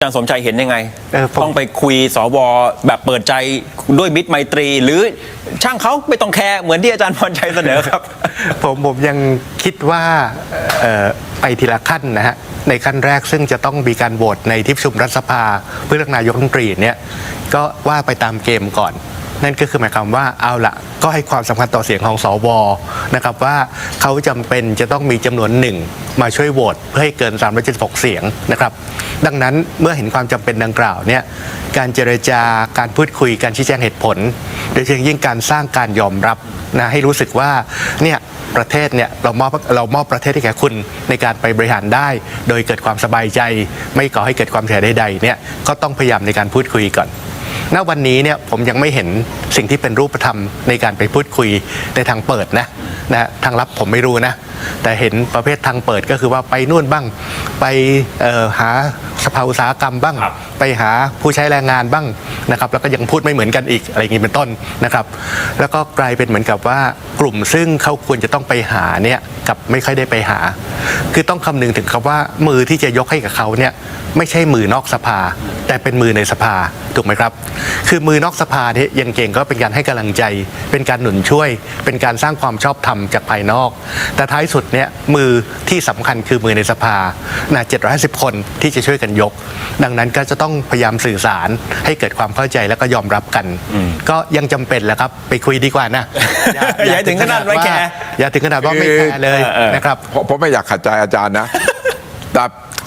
อาจารย์สมชัยเห็นยังไง เออผม ต้องไปคุยสวแบบเปิดใจด้วยมิตรไมตรี หรือช่างเขาไม่ต้องแคร์เหมือนที่อาจารย์พรชัยเสนอครับ ผมผมยังคิดว่าเอ่อไปทีละขั้นนะฮะในขั้นแรกซึ่งจะต้องมีการโหวตในที่ประชุมรัฐสภา เพื่อเลือกนายกรัฐมนตรีเนี่ยก็ว่าไปตามเกมก่อน นั่นก็คือหมายความว่าเอาละก็ให้ความสำคัญต่อเสียงของสวนะครับว่าเขาจำเป็นจะต้องมีจำนวนหนึ่งมาช่วยโหวตเพื่อให้เกิน 376 เสียงนะครับ ดังนั้นเมื่อเห็นความจำเป็นดังกล่าวเนี่ยการเจรจาการพูดคุยการชี้แจงเหตุผล โดยเฉพาะยิ่งการสร้างการยอมรับนะให้รู้สึกว่าเนี่ยประเทศเนี่ยเรามอบเรามอบประเทศให้แก่คุณในการไปบริหารได้ โดยเกิดความสบายใจ ไม่ก่อให้เกิดความเสียหายใดๆเนี่ยก็ต้องพยายามในการพูดคุยก่อน ณวันนี้เนี่ยผมยังไม่เห็นสิ่งที่เป็นรูปธรรมในการไปพูดคุยในทางเปิดนะนะฮะทางลับผมไม่รู้นะ แต่เห็นประเภททางเปิดก็คือว่าไปนู่นบ้างไปหา ภาอุตสาหกรรมบ้าง ครับไปหาผู้ใช้แรงงานบ้างนะครับแล้วก็ยังพูดไม่เหมือนกันอีกอะไรอย่างนี้เป็นต้นนะครับ แล้วก็กลายเป็นเหมือนกับว่ากลุ่มซึ่งเขาควรจะต้องไปหาเนี่ยกับไม่ค่อยได้ไปหา คือต้องคำนึงถึงคำว่ามือที่จะยกให้กับเขาเนี่ยไม่ใช่มือนอกสภา แต่เป็นมือในสภาถูกไหมครับ คือมือนอกสภาเนี่ยยังเก่งก็เป็นการให้กำลังใจ เป็นการหนุนช่วย เป็นการสร้างความชอบธรรมจากภายนอก แต่ท้ายสุดเนี่ยมือที่สำคัญคือมือในสภานะ750 คนที่จะช่วยกันยก ดังนั้นก็จะต้องพยายามสื่อสารให้เกิดความเข้าใจแล้วก็ยอมรับกัน ก็ยังจำเป็นแหละครับ ไปคุยดีกว่านะ อย่าถึงขนาดไว้แคร์อย่าถึงขนาดว่าไม่แคร์เลยเออเออนะครับผมผมไม่อยากขัดใจอาจารย์นะแต่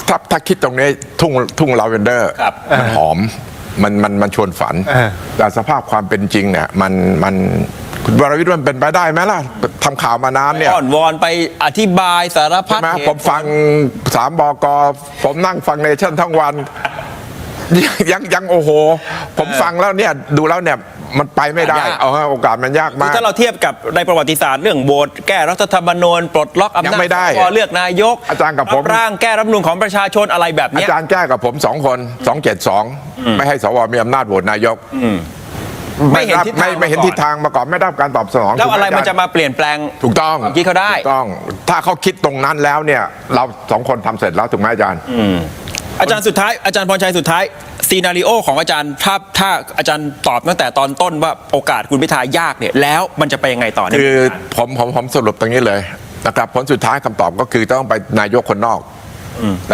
ถ้าถ้าคิดตรงนี้ทุ่งทุ่งลาเวนเดอร์ครับมันหอมมันมันมันชวนฝันเออแต่สภาพความเป็นจริงเนี่ยมันมัน คุณวรวิทย์มันเป็นไปได้ไหมล่ะทำข่าวมานานเนี่ยอ่อนวอนไปอธิบายสารพัใช่ดไหมเหตุผมฟังสามบกผมนั่งฟังเนชั่นทั้งวันยังยังยังโอ้โห ผมฟังแล้วเนี่ยดูแล้วเนี่ยมันไปไม่ได้ เอาฮะโอกาสมันยากคือมาก ถ้าเราเทียบกับในประวัติศาสตร์เรื่องโหวตแก้รัฐธรรมนูญปลดล็อกอำยันาจงไม่ได้สวเลือกนายก อาจารย์กับผมร่างแก้รัฐธรรมนูญของประชาชนอะไรแบบอาเนี้ยจารย์แก้กับผมสองคนสองเจ็ดสองไม่ให้สวมีอำนาจโหวตนายก ไม่เห็นรับทิศทางไม่ไม่เห็นมาก่อนทิศทางมาก่อนไม่ได้รับการตอบสนองแล้วอะไรถูกหมันจะมาเปลี่ยนแปลงถูกต้องความคิดเขาได้ถูกต้อง ถ้าเขาคิดตรงนั้นแล้วเนี่ยเราสองคนทำเสร็จแล้วถูกไหมอาจารย์อาจารย์สุดท้ายอาจารย์พรชัยสุดท้ายซีนารีโอของอาจารย์ถ้าถ้าอาจารย์ตอบตั้งแต่ตอนต้นว่าโอกาสคุณพิธายากเนี่ยแล้วมันจะไปยังไงต่อเนี่ยคือผมผมผมสรุปตรงนี้เลยนะครับผลสุดท้ายคำตอบก็คือต้องไปนายกคนนอก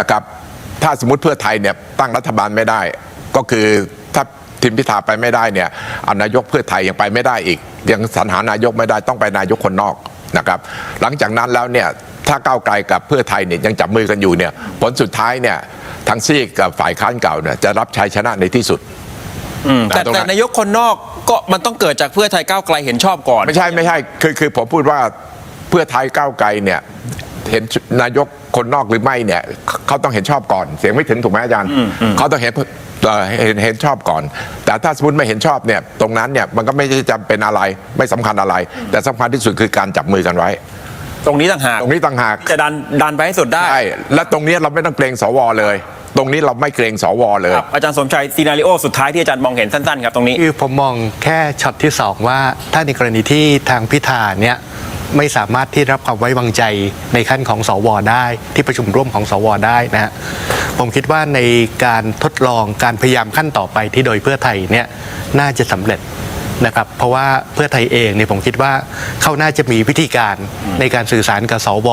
นะครับ ถ้าสมมติเพื่อไทยเนี่ยตั้งรัฐบาลไม่ได้ ก็คือถ้า ทีมพิธาไปไม่ได้เนี่ยเอานายกเพื่อไทยยังไปไม่ได้อีก ยังสรรหานายกไม่ได้ต้องไปนายกคนนอกนะครับหลังจากนั้นแล้วเนี่ยถ้าก้าวไกลกับเพื่อไทยเนี่ยยังจับมือกันอยู่เนี่ยผลสุดท้ายเนี่ยทางซีกกับฝ่ายค้านเก่าเนี่ยจะรับชัยชนะในที่สุดแต่ตรงนั้แต่นนายกคนนอกก็มันต้องเกิดจากเพื่อไทยก้าวไกลเห็นชอบก่อน ไม่ใช่ไม่ใช่คือคือผมพูดว่าเพื่อไทยก้าวไกลเนี่ยเห็นนายกคนนอกหรือไม่เนี่ยเขาต้องเห็นชอบก่อน เสียงไม่ถึงถูกไหมอาจารย์เขาต้องเห็น เอ่อเห็นเห็นชอบก่อน แต่ถ้าสมมติไม่เห็นชอบเนี่ยตรงนั้นเนี่ยมันก็ไม่ได้จำเป็นอะไรไม่สำคัญอะไร แต่สำคัญที่สุดคือการจับมือกันไว้ ตรงนี้ต่างหากตรงนี้ต่างหากที่จะดันดันไปให้สุดได้ใช่และตรงนี้เราไม่ต้องเกรงสวเลย ตรงนี้เราไม่เกรงสวเลยครับอาจารย์สมชัยซีนารีโอสุดท้ายที่อาจารย์มองเห็นสั้นๆครับตรงนี้คือผมมองแค่ช็อตที่2ว่าถ้าในกรณีที่ทางพิธาเนี่ยไม่สามารถที่รับความไว้วางใจในขั้นของสวได้ ที่ประชุมร่วมของสวได้นะฮะ ผมคิดว่าในการทดลองการพยายามขั้นต่อไปที่โดยเพื่อไทยเนี่ยน่าจะสำเร็จ นะครับเพราะว่าเพื่อไทยเองเนี่ยผมคิดว่าเขาน่าจะมีวิธีการในการสื่อสารกับสว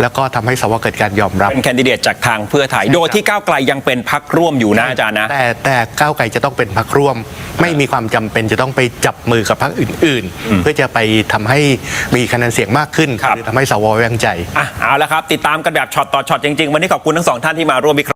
แล้วก็ทำให้สวเกิดการยอมรับเป็นแคนดิเดตจากทางเพื่อไทย โดยที่ก้าวไกลยังเป็นพักร่วมอยู่นะอาจารย์นะแต่แต่ก้าวไกลจะต้องเป็นพรรคร่วม ไม่มีความจำเป็นจะต้องไปจับมือกับพรรคอื่น ๆ เพื่อจะไปทำให้มีคะแนนเสียงมากขึ้นครับหรือทำให้สวไว้วางใจอะเอาละครับ ติดตามกันแบบช็อตต่อช็อตจริงๆ วันนี้ขอบคุณทั้งสองท่านที่มาร่วมวิเคราะห์